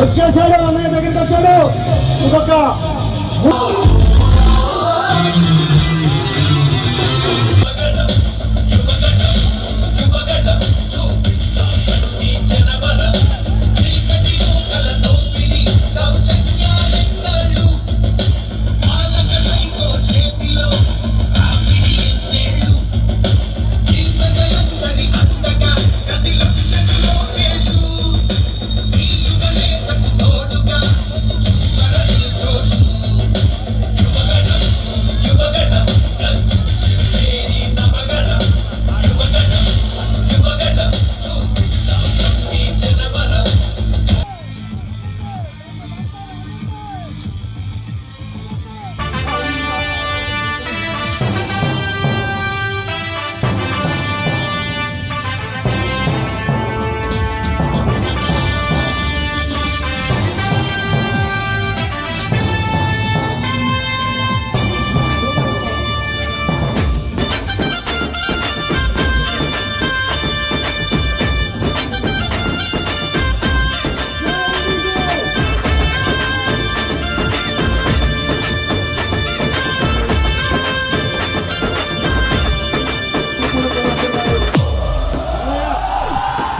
వచ్చేసాడు అన్నయ్య దగ్గరికి వచ్చాడు. ఇంకొక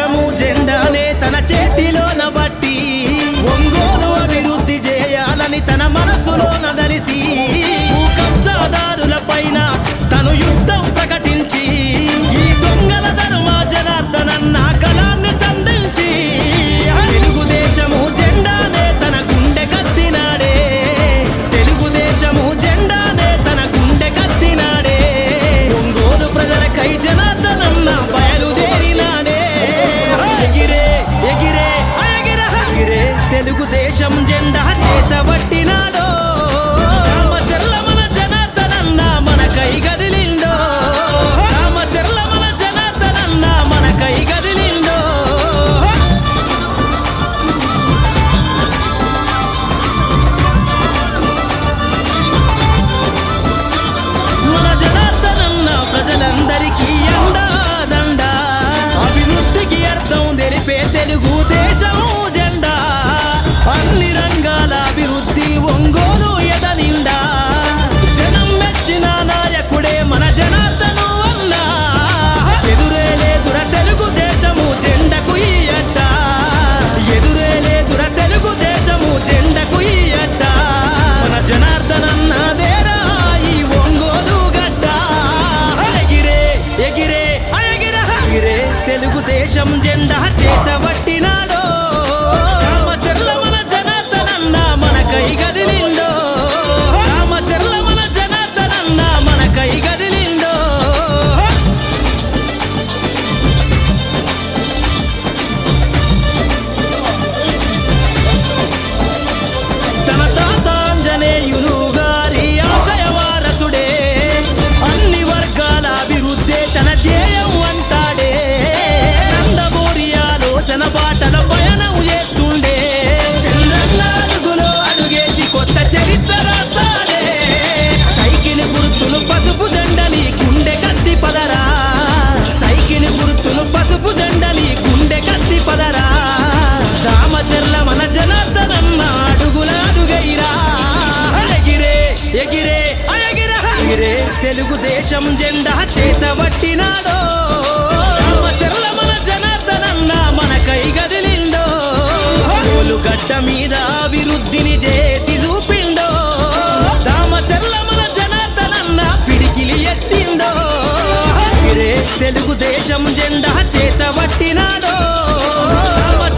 దేశము జెండానే తన చేతిలోన బట్టి ఒంగోలు అభివృద్ధి చేయాలని తన మనసులోన దలిసి తెలుగు జెండా అన్ని రంగాల అభివృద్ధి ఒంగోలు ఎదనిండా. జనం మెచ్చిన నాయకుడే మన జనార్దను అన్నా. ఎదురే లేదుర తెలుగు దేశము జెండకు ఈ అడ్డ. ఎదురే లేదుర తెలుగు దేశము జెండకు ఈ అడ్డ. మన జనార్దనన్న ఎగిరే ఎగిరే ఎగిరే తెలుగుదేశం జెండా చేతబట్టినాడో దేశం జెండా చేతబట్టినాడో చెల్ల మన జనార్దనన్న మన కై గదిలిండోలు గడ్డ మీద అభివృద్ధిని చేసి చూపిండో. చెర్ల మన జనార్దనన్న పిడికిలి ఎత్తిండో. తెలుగు తెలుగుదేశం జెండా చేతబట్టినాడో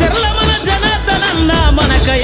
చెల్ల మన జనార్దనన్న మన కై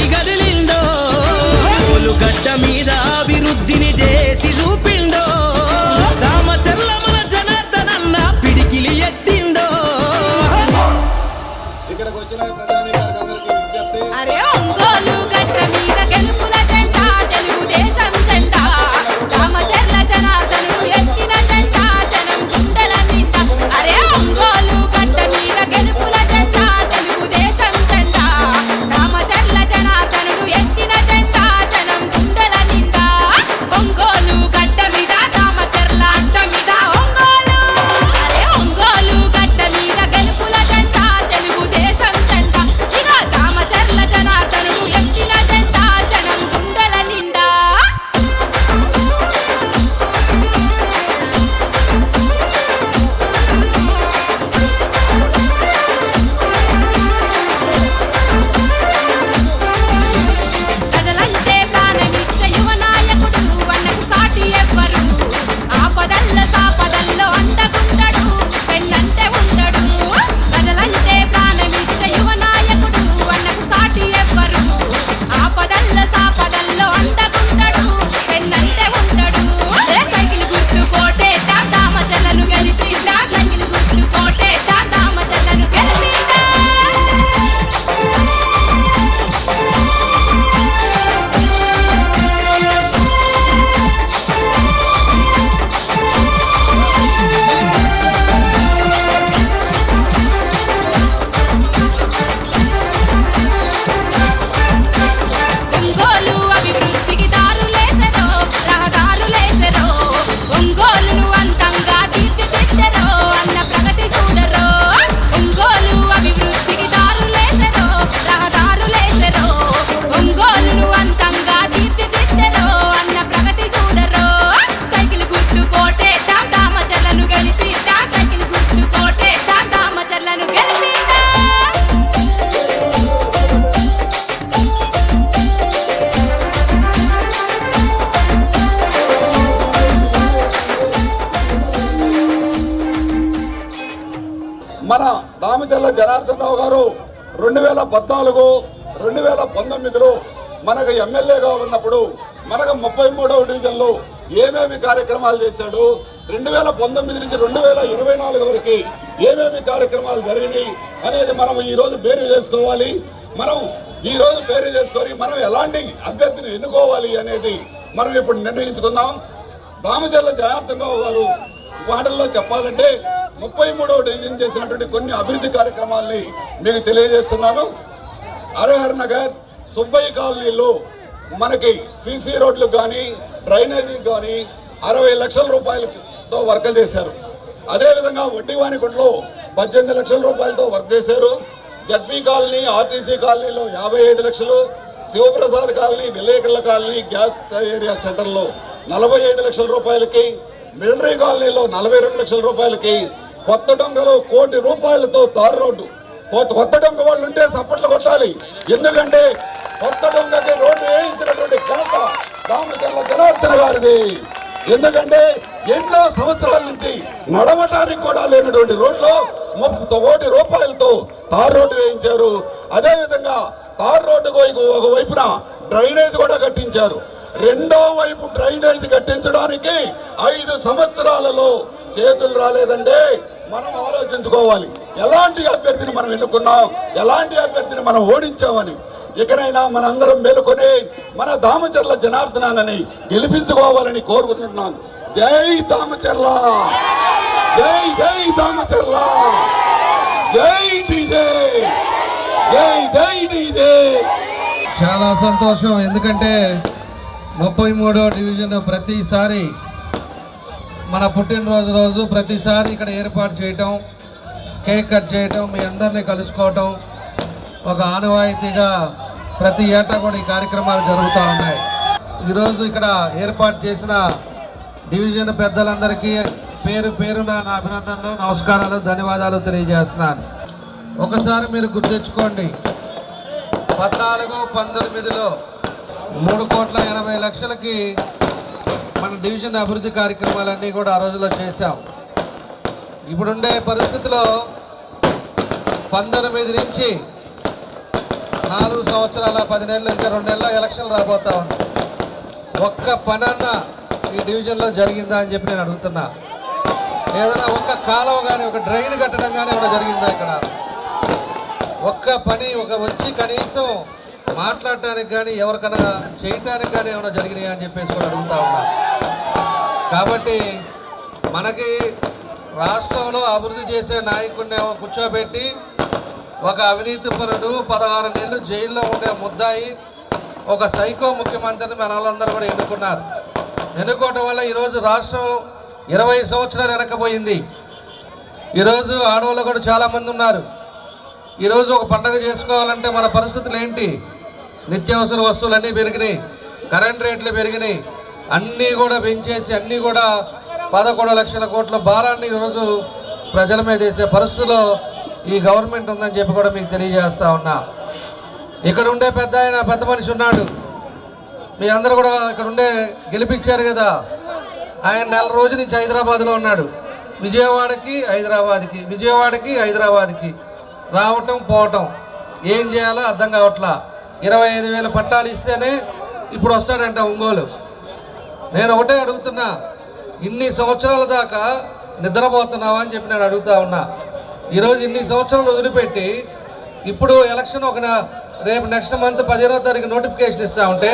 మన దామచర్ల జనార్దన్ రావు గారు రెండు వేల పద్నాలుగు రెండు వేల పంతొమ్మిదిలో మనకు ఎమ్మెల్యేగా ఉన్నప్పుడు మనకు ముప్పై మూడవ డివిజన్లో ఏమేమి కార్యక్రమాలు చేశాడు రెండు వేల పంతొమ్మిది నుంచి రెండు వేల ఇరవై నాలుగు వరకు ఏమేమి కార్యక్రమాలు జరిగినాయి అనేది మనం ఈరోజు పేరు చేసుకోవాలి. మనం ఈరోజు పేరు చేసుకొని మనం ఎలాంటి అభ్యర్థిని ఎన్నుకోవాలి అనేది మనం ఇప్పుడు నిర్ణయించుకుందాం. దామచర్ల జనార్దన్ రావు గారు మాటల్లో చెప్పాలంటే ముప్పై మూడవ డివిజన్ చేసినటువంటి కొన్ని అభివృద్ధి కార్యక్రమాల్ని మీకు తెలియజేస్తున్నాను. హరిహర్ నగర్ సుబ్బయ్య కాలనీలో మనకి సీసీ రోడ్లు కానీ డ్రైనేజీకి కానీ అరవై లక్షల రూపాయలతో వర్క్ చేశారు. అదేవిధంగా వడ్డీవానిగుంట్లో పద్దెనిమిది లక్షల రూపాయలతో వర్క్ చేశారు. జడ్పీ కాలనీ ఆర్టీసీ కాలనీలో యాభై ఐదు లక్షలు శివప్రసాద్ కాలనీ విలేకరుల కాలనీ గ్యాస్ ఏరియా సెంటర్లో నలభై ఐదు లక్షల రూపాయలకి మిలిటరీ కాలనీలో నలభై రెండు లక్షల రూపాయలకి కొత్త డొంగలో కోటి రూపాయలతో తారు రోడ్డు. కొత్త కొత్త డొంగ వాళ్ళు ఉంటే సప్పట్లు కొట్టాలి. ఎందుకంటే కొత్త డొంగకి రోడ్డు వేయించినటువంటి ఘనత రామచంద్ర జనార్దన్ గారిది. ఎందుకంటే ఎన్నో సంవత్సరాల నుంచి నడవటానికి కూడా లేనటువంటి రోడ్లో ముప్పై కోటి రూపాయలతో తార్ రోడ్డు వేయించారు. అదేవిధంగా తార్ రోడ్డుకు ఒక వైపున డ్రైనేజ్ కూడా కట్టించారు. రెండో వైపు డ్రైనేజ్ కట్టించడానికి ఐదు సంవత్సరాలలో చేతులు రాలేదంటే మనం ఆలోచించుకోవాలి. ఎలాంటి అభ్యర్థిని మనం ఎన్నుకున్నాం? ఎలాంటి అభ్యర్థిని మనం ఓడించామని? ఇకనైనా మనందరం మేలుకొని మన దామచర్ల జనార్దనాన్ని గెలిపించుకోవాలని కోరుకుంటున్నాను జై దామచర్ల! జై జై దామచర్ల! జై డీజే! జై జై డీజే! చాలా సంతోషం. ఎందుకంటే ముప్పై మూడో డివిజన్ ప్రతిసారి మన పుట్టినరోజు రోజు ప్రతిసారి ఇక్కడ ఏర్పాటు చేయటం కేక్ కట్ చేయటం మీ అందరినీ కలుసుకోవటం ఒక ఆనవాయితీగా ప్రతి ఏటా కూడా ఈ కార్యక్రమాలు జరుగుతూ ఉన్నాయి. ఈరోజు ఇక్కడ ఏర్పాటు చేసిన డివిజన్ పెద్దలందరికీ పేరు పేరున నా అభినందనలు నమస్కారాలు ధన్యవాదాలు తెలియజేస్తున్నాను. ఒకసారి మీరు గుర్తించుకోండి పద్నాలుగు పంతొమ్మిదిలో మూడు కోట్ల ఎనభై లక్షలకి మన డివిజన్ అభివృద్ధి కార్యక్రమాలన్నీ కూడా ఆ రోజుల్లో చేశాం. ఇప్పుడుండే పరిస్థితిలో పంతొమ్మిది నుంచి నాలుగు సంవత్సరాల పది నెలలు ఇంకా రెండు నెలల ఎలక్షన్ రాబోతా ఉంది. ఒక్క పనన్న ఈ డివిజన్లో జరిగిందా అని చెప్పి నేను అడుగుతున్నా. ఏదైనా ఒక్క కాలువ కానీ ఒక డ్రైన్ కట్టడం కానీ ఏమైనా జరిగిందా ఇక్కడ? ఒక్క పని ఒక వచ్చి కనీసం మాట్లాడటానికి కానీ ఎవరికైనా చేయటానికి కానీ ఏమైనా జరిగినాయా అని చెప్పేసి కూడా అడుగుతా ఉన్నా. కాబట్టి మనకి రాష్ట్రంలో అభివృద్ధి చేసే నాయకుడిని కూర్చోబెట్టి ఒక అవినీతి పరుడు పదహారు నెలలు జైల్లో ఉండే ముద్దాయి ఒక సైకో ముఖ్యమంత్రిని మన వాళ్ళందరూ కూడా ఎన్నుకున్నారు. ఎన్నుకోవటం వల్ల ఈరోజు రాష్ట్రం ఇరవై సంవత్సరాలు వెనకపోయింది ఈరోజు ఆడవాళ్ళు కూడా చాలామంది ఉన్నారు. ఈరోజు ఒక పండగ చేసుకోవాలంటే మన పరిస్థితులు ఏంటి? నిత్యావసర వస్తువులన్నీ పెరిగినాయి. కరెంట్ రేట్లు పెరిగినాయి. అన్నీ కూడా పెంచేసి అన్నీ కూడా పదకొండు లక్షల కోట్ల భారాన్ని ఈరోజు ప్రజల మీద వేసే పరిస్థితిలో ఈ గవర్నమెంట్ ఉందని చెప్పి కూడా మీకు తెలియజేస్తా ఉన్నా. ఇక్కడ ఉండే పెద్ద ఆయన పెద్ద మనిషి ఉన్నాడు. మీ అందరూ కూడా ఇక్కడ ఉండే గెలిపించారు కదా. ఆయన నెల రోజు నుంచి హైదరాబాద్లో ఉన్నాడు. విజయవాడకి హైదరాబాద్కి విజయవాడకి హైదరాబాద్కి రావటం పోవటం ఏం చేయాలో అర్థం కావట్లా. ఇరవై ఐదు వేల పట్టాలు ఇస్తేనే ఇప్పుడు వస్తాడంట ఒంగోలు. నేను ఒకటే అడుగుతున్నా ఇన్ని సంవత్సరాల దాకా నిద్రపోతున్నావా అని చెప్పి నేను అడుగుతా ఉన్నా. ఈరోజు ఇన్ని సంవత్సరాలు వదిలిపెట్టి ఇప్పుడు ఎలక్షన్ ఒక రేపు నెక్స్ట్ మంత్ పదిహేనో తారీఖు నోటిఫికేషన్ ఇస్తా ఉంటే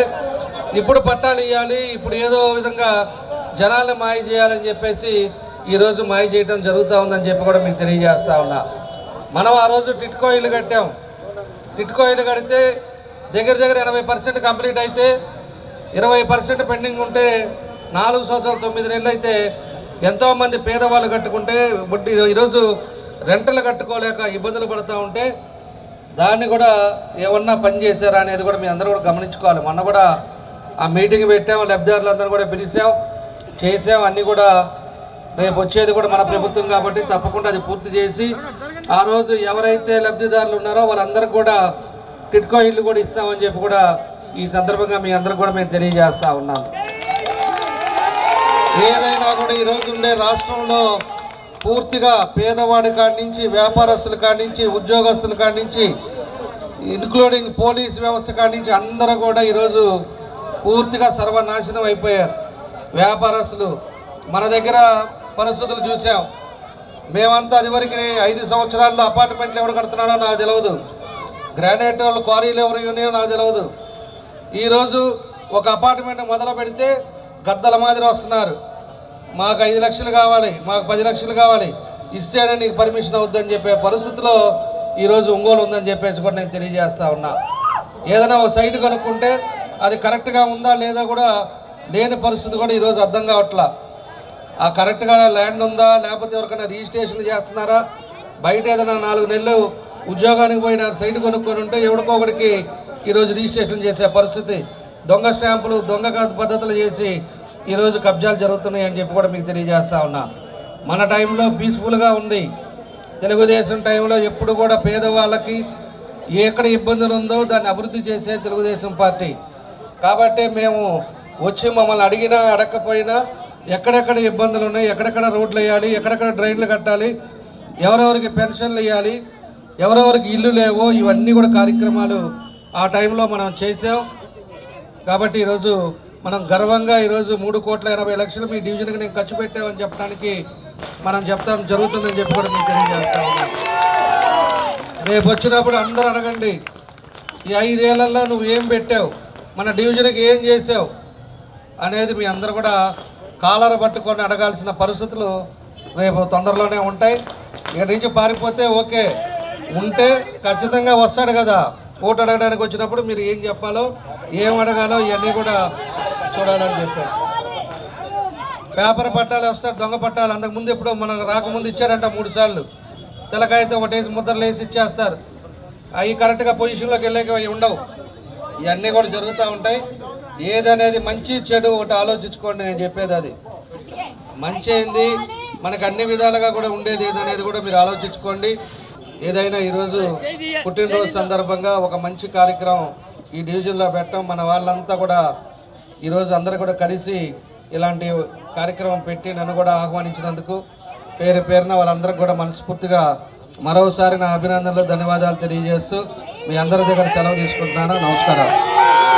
ఇప్పుడు పట్టాలు ఇవ్వాలి ఇప్పుడు ఏదో విధంగా జనాలు మాయ చేయాలని చెప్పేసి ఈరోజు మాయ చేయడం జరుగుతూ ఉందని చెప్పి కూడా మీకు తెలియజేస్తా ఉన్నా. మనం ఆ రోజు టిట్కో ఇల్లు కట్టాం. టిట్కో ఇల్లు కడితే దగ్గర దగ్గర ఎనభై పర్సెంట్ కంప్లీట్ అయితే ఇరవై పర్సెంట్ పెండింగ్ ఉంటే నాలుగు సంవత్సరాలు తొమ్మిది నెలలు అయితే ఎంతోమంది పేదవాళ్ళు కట్టుకుంటే బట్ ఈరోజు రెంటలు కట్టుకోలేక ఇబ్బందులు పడుతూ ఉంటే దాన్ని కూడా ఏమన్నా పని చేశారా అనేది కూడా మీ అందరూ కూడా గమనించుకోవాలి. మొన్న కూడా ఆ మీటింగ్ పెట్టాం లబ్ధిదారులందరూ కూడా పిలిచాం చేసాం అన్నీ కూడా రేపు వచ్చేది కూడా మన ప్రభుత్వం కాబట్టి తప్పకుండా అది పూర్తి చేసి ఆ రోజు ఎవరైతే లబ్ధిదారులు ఉన్నారో వాళ్ళందరికీ కూడా టిట్కో ఇల్లు కూడా ఇస్తామని చెప్పి కూడా ఈ సందర్భంగా మీ అందరికి కూడా మేము తెలియజేస్తా ఉన్నాం. ఏదైనా కూడా ఈరోజు ఉండే రాష్ట్రంలో పూర్తిగా పేదవాడి కాడి నుంచి వ్యాపారస్తుల కాడి నుంచి ఉద్యోగస్తుల కాడి నుంచి ఇన్క్లూడింగ్ పోలీస్ వ్యవస్థ కాడి నుంచి అందరూ కూడా ఈరోజు పూర్తిగా సర్వనాశనం అయిపోయారు. వ్యాపారస్తులు మన దగ్గర పరిస్థితులు చూసాం. మేమంతా అదివరకు ఐదు సంవత్సరాల్లో అపార్ట్మెంట్లు ఎవరు కడుతున్నాడో నాకు తెలియదు గ్రానైట్ వాళ్ళు క్వారీలు ఎవరు ఉన్నాయో నాకు తెలియదు ఈరోజు ఒక అపార్ట్మెంట్ మొదలు పెడితే గద్దల మాదిరి వస్తున్నారు. మాకు ఐదు లక్షలు కావాలి మాకు పది లక్షలు కావాలి. ఇస్తేనే నీకు పర్మిషన్ అవుద్దని చెప్పే పరిస్థితిలో ఈరోజు ఒంగోలు ఉందని చెప్పేసి కూడా నేను తెలియజేస్తా ఉన్నా. ఏదైనా ఒక సైట్ కనుక్కుంటే అది కరెక్ట్గా ఉందా లేదా కూడా లేని పరిస్థితి కూడా ఈరోజు అర్థం కావట్లా. ఆ కరెక్ట్గా ల్యాండ్ ఉందా లేకపోతే ఎవరికైనా రిజిస్ట్రేషన్ చేస్తున్నారా? బయట ఏదైనా నాలుగు నెలలు ఉద్యోగానికి పోయిన సైట్ కొనుక్కొని ఉంటే ఎవరికో ఈరోజు రిజిస్ట్రేషన్ చేసే పరిస్థితి దొంగ స్టాంపులు దొంగ పద్ధతులు చేసి ఈరోజు కబ్జాలు జరుగుతున్నాయి అని చెప్పి కూడా మీకు తెలియజేస్తా ఉన్నా. మన టైంలో పీస్ఫుల్గా ఉంది. తెలుగుదేశం టైంలో ఎప్పుడు కూడా పేదవాళ్ళకి ఎక్కడ ఇబ్బందులు ఉందో దాన్ని అభివృద్ధి చేసే తెలుగుదేశం పార్టీ. కాబట్టి మేము వచ్చి మమ్మల్ని అడిగినా అడగకపోయినా ఎక్కడెక్కడ ఇబ్బందులు ఉన్నాయి ఎక్కడెక్కడ రోడ్లు వేయాలి ఎక్కడెక్కడ డ్రైన్లు కట్టాలి ఎవరెవరికి పెన్షన్లు ఇవ్వాలి ఎవరెవరికి ఇల్లు లేవో ఇవన్నీ కూడా కార్యక్రమాలు ఆ టైంలో మనం చేసాం కాబట్టి ఈరోజు మనం గర్వంగా ఈరోజు మూడు కోట్ల ఎనభై లక్షలు మీ డివిజన్కి నేను ఖర్చు పెట్టామని చెప్పడానికి మనం చెప్తాం జరుగుతుందని చెప్పి కూడా మీకు తెలియజేస్తా ఉన్నాం. రేపు వచ్చినప్పుడు అందరూ అడగండి ఈ ఐదేళ్ళలో నువ్వు ఏం పెట్టావు? మన డివిజన్కి ఏం చేసావు అనేది మీ అందరు కూడా కాలర పట్టుకొని అడగాల్సిన పరిస్థితులు రేపు తొందరలోనే ఉంటాయి. ఇక్కడి నుంచి పారిపోతే ఓకే ఉంటే ఖచ్చితంగా వస్తాడు కదా. ఓటు అడగడానికి వచ్చినప్పుడు మీరు ఏం చెప్పాలో ఏం అడగాలో ఇవన్నీ కూడా చూడాలని చెప్పారు. పేపర్ పట్టాలు వస్తారు దొంగ పట్టాలు. అంతకుముందు ఎప్పుడో మనకు రాకముందు ఇచ్చారంట మూడు సార్లు. తెలకాయతో ఒకటేసి ముద్రలు వేసి ఇచ్చేస్తారు. అవి కరెక్ట్గా పొజిషన్లోకి వెళ్ళాక ఉండవు. ఇవన్నీ కూడా జరుగుతూ ఉంటాయి. ఏదనేది మంచి చెడు ఒకటి ఆలోచించుకోండి నేను చెప్పేది అది. మంచి ఏంది? మనకు అన్ని విధాలుగా కూడా ఉండేది ఏదనేది కూడా మీరు ఆలోచించుకోండి. ఏదైనా ఈరోజు పుట్టినరోజు సందర్భంగా ఒక మంచి కార్యక్రమం ఈ డివిజన్లో పెట్టడం మన వాళ్ళంతా కూడా ఈరోజు అందరూ కూడా కలిసి ఇలాంటి కార్యక్రమం పెట్టి నన్ను కూడా ఆహ్వానించినందుకు పేరు పేరున వాళ్ళందరికీ కూడా మనస్ఫూర్తిగా మరోసారి నా అభినందనలు ధన్యవాదాలు తెలియజేస్తూ మీ అందరి దగ్గర సెలవు తీసుకుంటున్నాను. నమస్కారం.